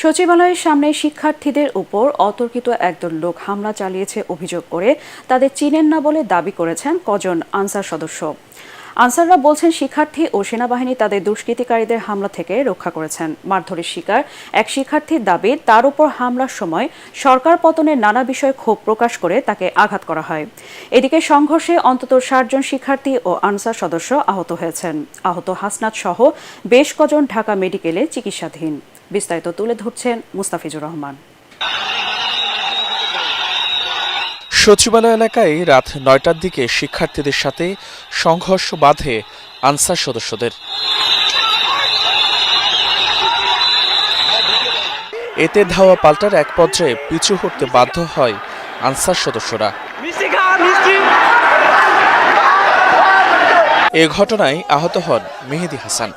সচিবালয়ের সামনে শিক্ষার্থীদের উপর অতর্কিত একদল লোক হামলা চালিয়েছে অভিযোগ করে। তাদের চিনেন না বলে দাবি করেছেন কজন আনসার সদস্য। আনসাররা বলছেন, শিক্ষার্থী ও সেনাবাহিনী তাদের দুষ্কৃতিকারীদের হামলা থেকে রক্ষা করেছেন। মারধরের শিকার এক শিক্ষার্থীর দাবি, তার উপর হামলার সময় সরকার পতনের নানা বিষয়ে ক্ষোভ প্রকাশ করে তাকে আঘাত করা হয়। এদিকে সংঘর্ষে অন্তত ষাটজন শিক্ষার্থী ও আনসার সদস্য আহত হয়েছেন। আহত হাসনাত সহ বেশ কজন ঢাকা মেডিকেলে চিকিৎসাধীন। বিস্তারিত তুলে ধরছেন মুস্তাফিজুর রহমান। সচিবালয় এলাকায় রাত নয়টার দিকে শিক্ষার্থীদের সাথে সংঘর্ষ বাধে আনসার সদস্যদের। এতে ধাওয়া পাল্টার এক পর্যায়ে পিছু হটতে বাধ্য হয় আনসার সদস্যরা। এ ঘটনায় আহত হন মেহেদি হাসান।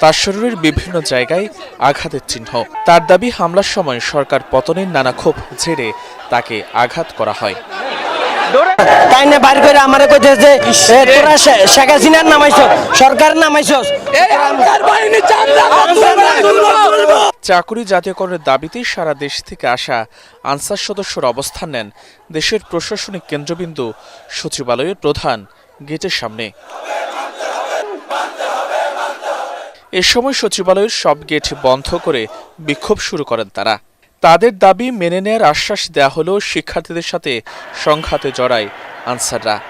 তার শরীরের বিভিন্ন জায়গায় আঘাতের চিহ্ন। তার দাবি হামলার সময় সরকার পতনের নানা ক্ষোভ ঝেড়ে তাকে আঘাত করা হয়। তাই না বাইর করে আমারে তোরা শেখ হাসিনার নামাইছ সরকার চাকুরি জাতীয়করণের দাবিতে সারা দেশ থেকে আসা আনসার সদস্যরা অবস্থান নেন। দেশের প্রশাসনিক কেন্দ্রবিন্দু সচিবালয়ের প্রধান গেটের সামনে। এ সময় সচিবালয়ের সব গেট বন্ধ করে বিক্ষোভ শুরু করেন তারা। তাদের দাবি মেনে নেয়ার আশ্বাস দেয়া হলেও শিক্ষার্থীদের সাথে সংঘাতে জড়ায় আনসাররা।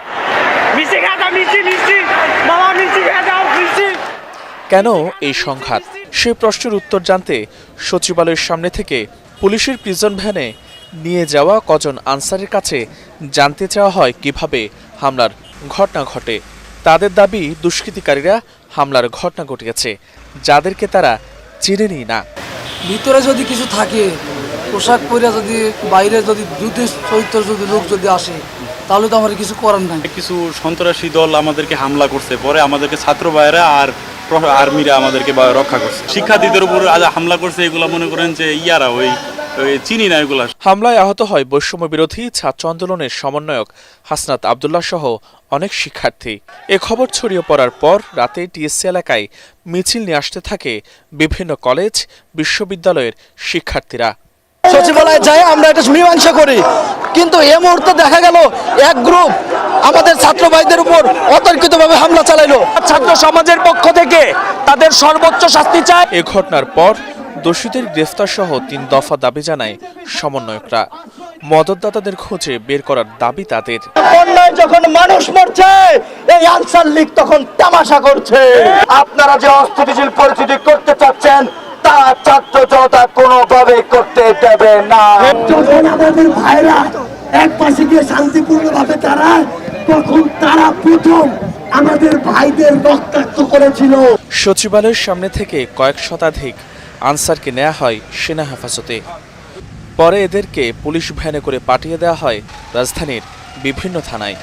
কেন এই সংঘাত? সেই প্রশ্নের উত্তর জানতে সচিবালয়ের সামনে থেকে পুলিশের প্রিজন ভ্যানে নিয়ে যাওয়া কজন আনসারের কাছে জানতে চাওয়া হয় কীভাবে হামলার ঘটনা ঘটে। তাদের দাবি দুষ্কৃতিকারীরা হামলার ঘটনা ঘটিয়েছে। যাদেরকে তারা চিনেনি না। ভিতরে যদি কিছু থাকে পোশাক পরে যদি বাইরে যদি দুটি চরিত্র যদি লোক যদি আসে তাহলে তো আমার কিছু করার নাই। কিছু সন্ত্রাসী দল আমাদেরকে হামলা করছে। পরে আমাদেরকে ছাত্র ভাইয়েরা আর আর্মিরা আমাদেরকে বা- রক্ষা করছে। শিক্ষার্থীদের উপর আজ হামলা করছে এগুলো মনে করেন যে ইয়ারা ওই চিনি না এগুলা। হামলায় আহত হয় বৈষম্য বিরোধী ছাত্র আন্দোলনের সমন্বয়ক হাসনাত আবদুল্লাহ সহ অনেক শিক্ষার্থী। এ খবর ছড়িয়ে পড়ার পর রাতে টিএসসি এলাকায় মিছিল নিয়ে আসতে থাকে বিভিন্ন কলেজ বিশ্ববিদ্যালয়ের শিক্ষার্থীরা। সচিবালয়ে যাই আমরা এটা মীমাংসা করি। কিন্তু এ মুহূর্তে দেখা গেল এক গ্রুপ আমাদের ছাত্র ভাইদের উপর অতর্কিতভাবে হামলা চালাইলো। ছাত্র সমাজের পক্ষ থেকে তাদের সর্বোচ্চ শাস্তি চায় এ ঘটনার পর দোষীদের গ্রেফতার সহ তিন দফা দাবি জানায় সমন্বয়করা। মদতদাতাদের খোঁজে বের করার দাবি তাদের। বন্যায় যখন মানুষ মরছে এই আনসার লীগ তখন তামাশা করছে। আপনারা যে অস্থিতিশীল পরিস্থিতি করতে চাচ্ছেন তা ছাত্র জনতা কোনোভাবে করতে দেবে না। আমাদের ভাইরা এক পাশে গিয়ে শান্তিপূর্ণভাবে দাঁড়ায় তখন তারা প্রথম আমাদের ভাইদের রক্তাক্ত করেছিল। সচিবালয়ের সামনে থেকে কয়েক শতাধিক আনসারকে নেওয়া হয় সেনা হেফাজতে। পরে এদেরকে পুলিশ ভ্যানে করে পাঠিয়ে দেওয়া হয় রাজধানীর বিভিন্ন থানায়।